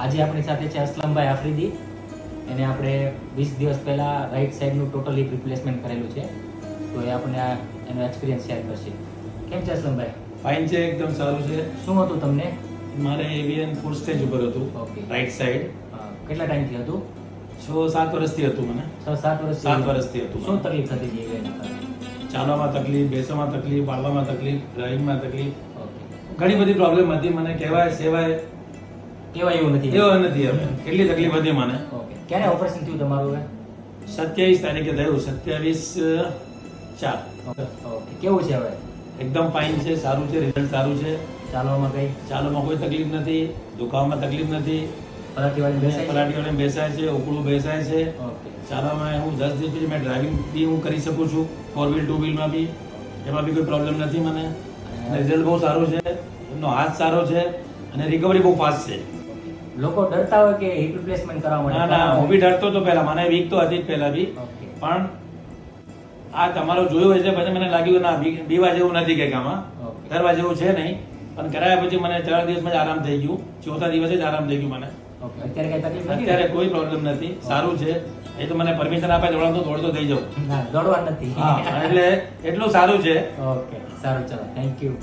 આજે આપણી સાથે છે અસલમભાઈ આફ્રિદી. એને આપણે વીસ દિવસ પહેલાં રાઈટ સાઈડનું ટોટલી રિપ્લેસમેન્ટ કરેલું છે. તો એ આપણને આ એનો એક્સપિરિયન્સ શેર કરશે. કેમ છે અસલમભાઈ? ફાઇન છે એકદમ સારું છે. શું હતું તમને? મારે એવિયન ફૂડ સ્ટેજ ઉપર હતું ઓકે રાઈટ સાઈડ કેટલા ટાઈમથી હતું? છ સાત વર્ષથી હતું મને. છ સાત વર્ષ સાત વર્ષથી હતું શું તકલીફ થતી હતી ચાલવામાં તકલીફ બેસવામાં તકલીફ પાડવામાં તકલીફ ડ્રાઇવિંગમાં તકલીફ. ઘણી બધી પ્રોબ્લેમ હતી. મને કહેવાય સેવાય કેવા એવું નથી. એવો નથી હવે કેટલી તકલીફ હતી મને. ઓકે. ક્યારે ઓપરેશન થયું તમારું હવે? સત્યાવીસ તારીખે થયું સત્યાવીસ ચાર. ઓકે. કેવું છે હવે? એકદમ ફાઇન છે સારું છે રિઝલ્ટ સારું છે. ચાલવામાં કઈ? ચાલવામાં કોઈ તકલીફ નથી દુખાવામાં તકલીફ નથી. પલાટીવાળી? બેસાય છે? ઉકળું બેસાય છે. ચાલવામાં હું દસ દિવસ પછી મેં ડ્રાઇવિંગ બી હું કરી શકું છું ફોર વ્હીલ ટુ વ્હીલમાં બી. એમાં બી કોઈ પ્રોબ્લેમ નથી મને. રિઝલ્ટ બહુ સારું છે એમનો હાથ સારો છે અને રિકવરી બહુ ફાસ્ટ છે. લોકો ડરતા હોય કે હિપ રિપ્લેસમેન્ટ કરવા માટે ના ના હું બી ડરતો હતો પહેલા. મને વીક તો હતી જ પહેલા બી. પણ આ તમારો જોયું એટલે પછી મને લાગ્યું ના બીવા જેવું નથી કે આમાં કરવા જેવું છે નહીં. પણ કરાયા પછી મને ચાર દિવસમાં જ આરામ થઈ ગયું. ચોથા દિવસે જ આરામ થઈ ગયું મને. અત્યારે કોઈ પ્રોબ્લેમ નથી. સારું છે. એ તો મને પરમિશન આપે દોડતો દોડતો થઈ જાઉં. દોડવા નથી. એટલે એટલું સારું છે. ઓકે. સારું ચાલો. Thank you